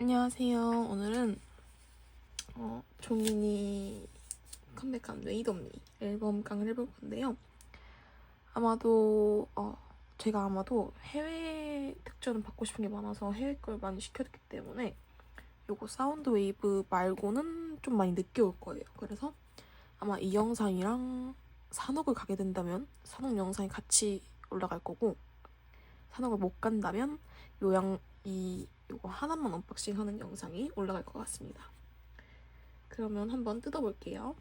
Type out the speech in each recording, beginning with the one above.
안녕하세요. 오늘은 어, 종민이 컴백한 웨이더미 앨범 강을 해볼 건데요. 아마도 어, 제가 아마도 해외 특전을 받고 싶은 게 많아서 해외 걸 많이 시켜듣기 때문에 요거 사운드 웨이브 말고는 좀 많이 늦게 올 거예요. 그래서 아마 이 영상이랑 산옥을 가게 된다면 산옥 영상이 같이 올라갈 거고 산옥을 못 간다면 요양 이 요거 하나만 언박싱 하는 영상이 올라갈 것 같습니다. 그러면 한번 뜯어볼게요.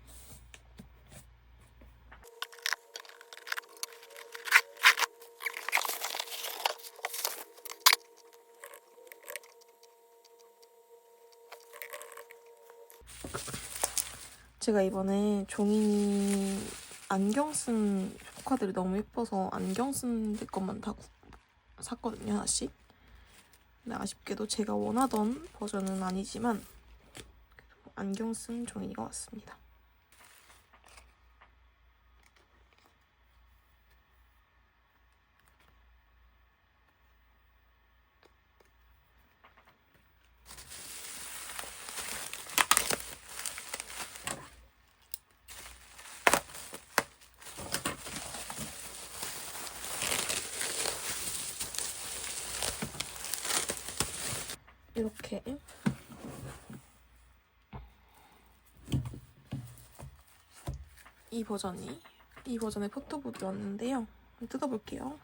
제가 이번에 종이 안경 쓴 조카들이 너무 예뻐서 안경 쓴 것만 다 구- 샀거든요 하나씩. 아쉽게도 제가 원하던 버전은 아니지만 안경 쓴 종이가 왔습니다. 이렇게 이 버전이 이 버전의 포토북이 왔는데요. 뜯어볼게요.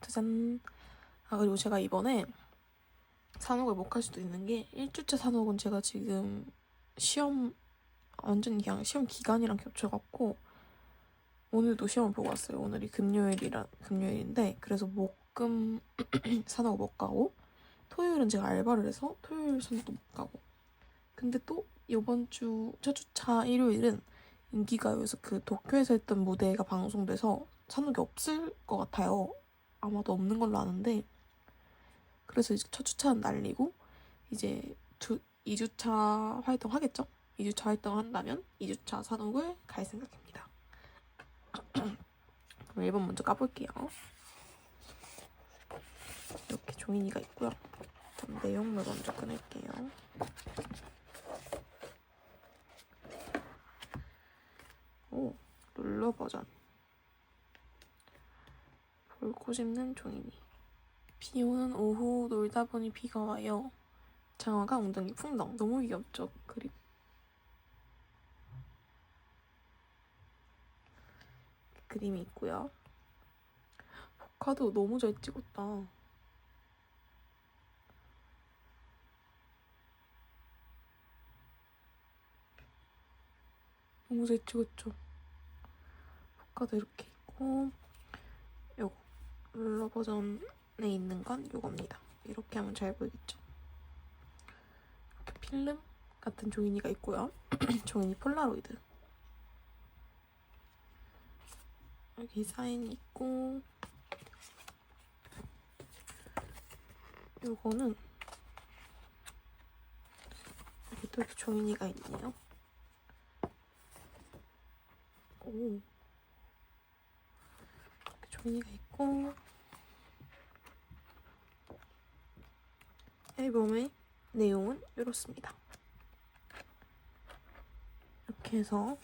짜잔. 아 그리고 제가 이번에 산옥을 못 갈 수도 있는 게 1주차 산옥은 제가 지금 시험 완전 그냥 시험 기간이랑 겹쳐갖고 오늘도 시험을 보고 왔어요. 오늘이 금요일이라 금요일인데 그래서 목금 산옥 못 가고 토요일은 제가 알바를 해서 토요일 산옥도 못 가고 근데 또 이번 주첫 주차 일요일은 인기가요에서 그 도쿄에서 했던 무대가 방송돼서 산옥이 없을 것 같아요. 아마도 없는 걸로 아는데 그래서 이제 첫 주차는 날리고 이제 두 2주차 활동 하겠죠? 2주차 활동을 한다면 2주차 산옥을 갈 생각입니다. 그럼 1번 먼저 까볼게요. 이렇게 종이니가 있고요. 일단 내용물 먼저 꺼낼게요. 오, 룰러 버전. 볼코 짚는 종이니. 비 오는 오후 놀다 보니 비가 와요. 장화가 엉덩이 풍덩. 너무 귀엽죠? 그림. 그림이 있고요. 포카도 너무 잘 찍었다. 너무 잘 찍었죠? 포카도 이렇게 있고 요거 룰러 버전에 있는 건 요겁니다. 이렇게 하면 잘 보이겠죠? 이렇게 필름 같은 종이니가 있고요. 종이니 폴라로이드 여기 사인이 있고 요거는 여기 또 이렇게 종이니가 있네요. 오 종이가 있고 앨범의 내용은 이렇습니다. 이렇게 해서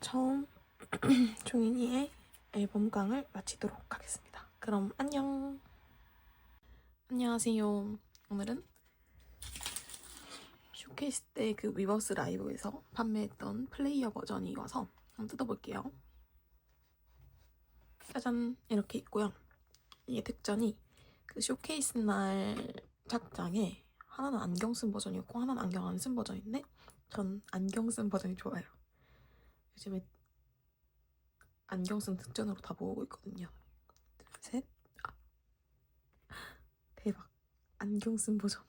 처음 종이니의 앨범강을 마치도록 하겠습니다. 그럼 안녕. 안녕하세요. 오늘은 쇼케이스 때 그 위버스 라이브에서 판매했던 플레이어 버전이 와서 한번 뜯어볼게요. 짜잔 이렇게 있고요. 이게 특전이 그 쇼케이스 날 착장에 하나는 안경 쓴 버전이었고 하나는 안경 안 쓴 버전인데 전 안경 쓴 버전이 좋아요. 요즘에 안경 쓴 특전으로 다 모으고 있거든요. 둘, 셋. 아. 대박. 안경 쓴 버전.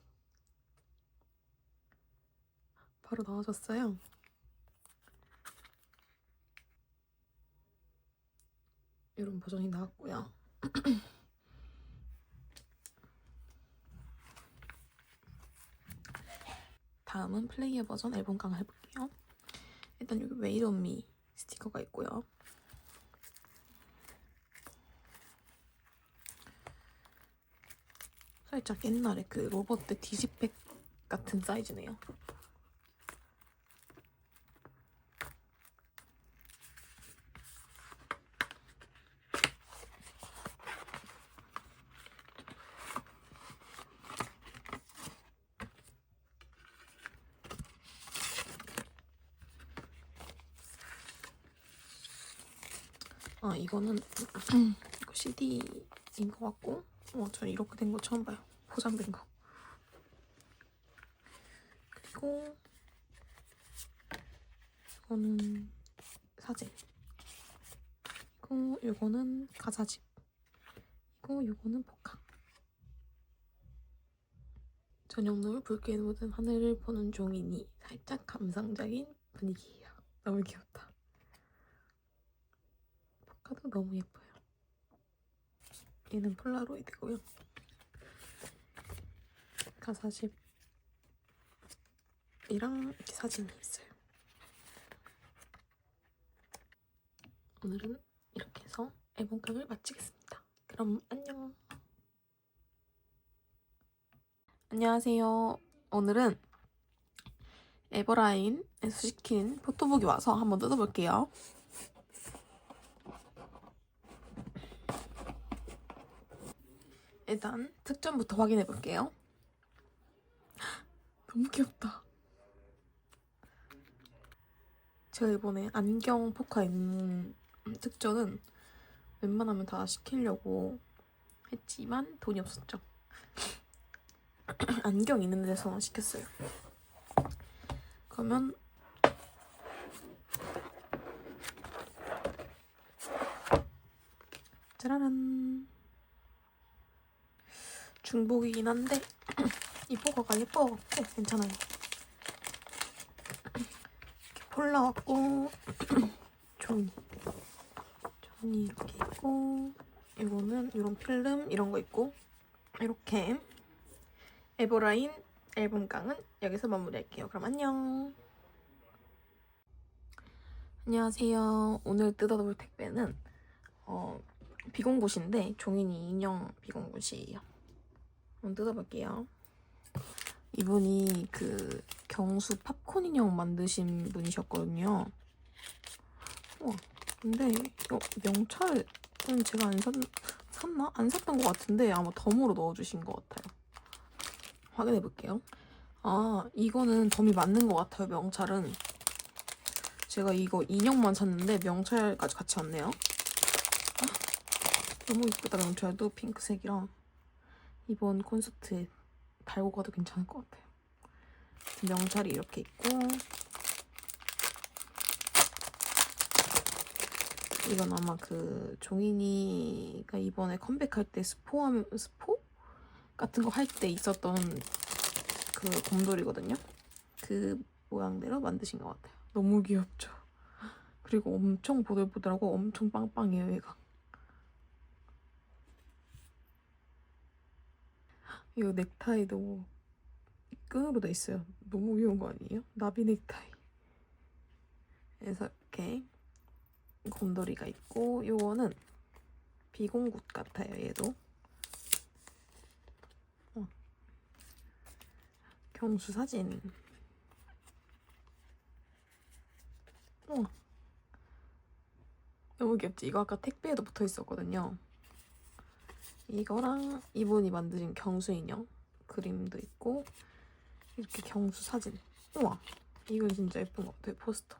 바로 나와줬어요. 이런 버전이 나왔고요. 다음은 플레이어 버전 앨범강 해볼게요. 일단 여기 웨이트 미 스티커가 있고요. 살짝 옛날에 그 로버트 디지백 같은 사이즈네요. 아 이거는 이거 CD인 것 같고 어, 전 이렇게 된 거 처음 봐요. 포장된 거. 그리고 이거는 사진. 그리고 이거는 가사집. 그리고 이거는 복학. 저녁노을 붉게 묻은 하늘을 보는 종이니 살짝 감상적인 분위기예요. 너무 귀엽다. 포카도 너무 예뻐요. 얘는 폴라로이드고요. 가사집이랑 이렇게 사진이 있어요. 오늘은 이렇게 해서 앨범깡을 마치겠습니다. 그럼 안녕. 안녕하세요. 오늘은 에버라인에서 시킨 포토북이 와서 한번 뜯어볼게요. 일단 특전부터 확인해 볼게요. 너무 귀엽다. 제가 이번에 안경 포카 있는 특전은 웬만하면 다 시키려고 했지만 돈이 없었죠. 안경 있는 데서만 시켰어요. 그러면 짜라란 중복이긴 한데 이 포가가 예뻐갖고 괜찮아요. 이렇게 폴 나왔고 종이 종이 이렇게 있고 이거는 이런 필름 이런 거 있고 이렇게 에버라인 앨범깡은 여기서 마무리할게요. 그럼 안녕. 안녕하세요. 오늘 뜯어볼 택배는 어, 비공굿인데 종이니 인형 비공굿이에요. 한번 뜯어볼게요. 이분이 그 경수 팝콘 인형 만드신 분이셨거든요. 우와, 근데 이거 명찰은 제가 안 샀, 샀나? 안 샀던 것 같은데 아마 덤으로 넣어주신 것 같아요. 확인해 볼게요. 아, 이거는 덤이 맞는 것 같아요, 명찰은. 제가 이거 인형만 샀는데 명찰까지 같이 왔네요. 아, 너무 이쁘다, 명찰도 핑크색이랑. 이번 콘서트에 달고 가도 괜찮을 것 같아요. 명찰이 이렇게 있고 이건 아마 그 종인이가 이번에 컴백할 때 스포하면 스포 같은 거 할 때 있었던 그 곰돌이거든요. 그 모양대로 만드신 것 같아요. 너무 귀엽죠. 그리고 엄청 보들보들하고 엄청 빵빵해요, 얘가. 이거 넥타이도 끈으로 돼 있어요. 너무 귀여운 거 아니에요? 나비 넥타이. 그래서 이렇게 곰돌이가 있고 요거는 비공굿 같아요. 얘도. 어. 경수 사진. 우와. 너무 귀엽지? 이거 아까 택배에도 붙어 있었거든요. 이거랑 이분이 만드신 경수 인형 그림도 있고 이렇게 경수 사진. 우와 이건 진짜 예쁜 것 같아요 포스터.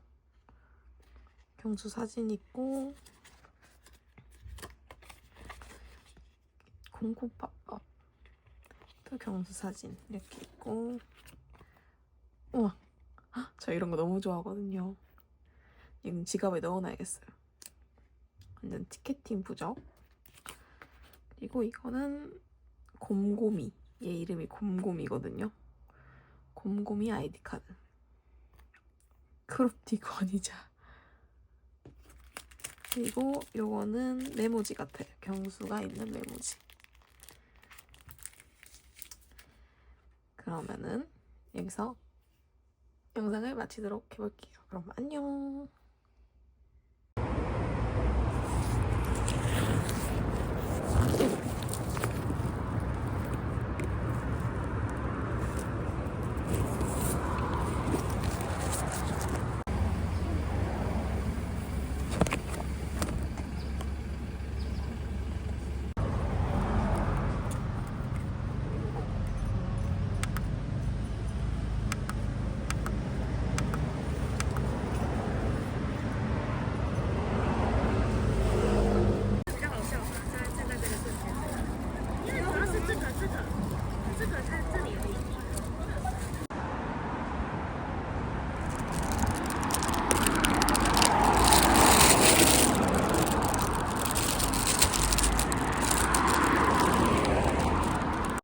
경수 사진 있고 공코밥밥 또 경수 사진 이렇게 있고. 우와 헉, 저 이런 거 너무 좋아하거든요. 이건 지갑에 넣어놔야겠어요. 완전 티켓팅 부적 그리고 이거는 곰곰이. 얘 이름이 곰곰이거든요. 곰곰이 아이디 카드. 크롭티고 아니자. 그리고 요거는 메모지 같아요. 경수가 있는 메모지. 그러면은 여기서 영상을 마치도록 해볼게요. 그럼 안녕.